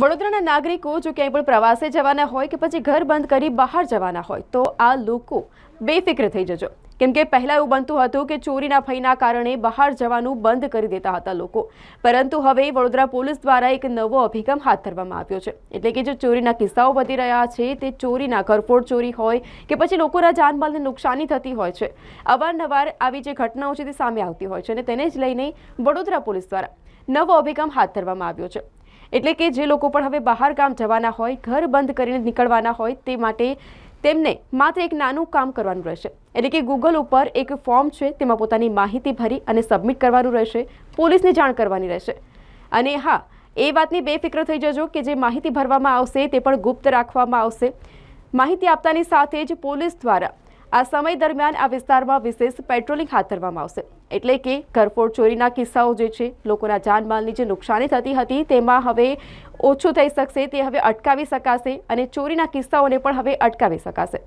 વડોદરાના નાગરિકો જો ક્યાંય પણ પ્રવાસે જવાના હોય કે પછી ઘર બંધ કરી બહાર જવાના હોય, તો આ લોકો બેફિક્ર થઈ જજો. કેમ કે પહેલાં એવું બનતું હતું કે ચોરીના ભયના કારણે બહાર જવાનું બંધ કરી દેતા હતા લોકો. પરંતુ હવે વડોદરા પોલીસ દ્વારા એક નવો અભિગમ હાથ ધરવામાં આવ્યો છે. એટલે કે જે ચોરીના કિસ્સાઓ વધી રહ્યા છે, તે ચોરીના ઘરફોડ ચોરી હોય કે પછી લોકોના જાનમાલને નુકસાની થતી હોય છે. અવારનવાર આવી જે ઘટનાઓ છે તે સામે આવતી હોય છે અને તેને જ લઈને વડોદરા પોલીસ દ્વારા નવો અભિગમ હાથ ધરવામાં આવ્યો છે. એટલે કે જે લોકો પણ હવે બહાર ગામ જવાના હોય, ઘર બંધ કરીને નીકળવાના હોય, તે માટે તેમને માત્ર એક નાનું કામ કરવાનું રહેશે. એટલે કે ગૂગલ ઉપર એક ફોર્મ છે, તેમાં પોતાની માહિતી ભરી અને સબમિટ કરવાનું રહેશે. પોલીસને જાણ કરવાની રહેશે. અને હા, એ વાતની બેફિક્ર થઈ જજો કે જે માહિતી ભરવામાં આવશે, તે પણ ગુપ્ત રાખવામાં આવશે. માહિતી આપતાની સાથે જ પોલીસ દ્વારા આ સમય દરમિયાન આ વિસ્તારમાં વિશેષ પેટ્રોલિંગ હાથ ધરવામાં આવશે. એટલે કે ઘરફોડ ચોરીના કિસ્સાઓ જે છે, લોકોના જાનમાલની જે નુકસાની થતી હતી, તેમાં હવે ઓછું થઈ શકશે, તે હવે અટકાવી શકાશે અને ચોરીના કિસ્સાઓને પણ હવે અટકાવી શકાશે.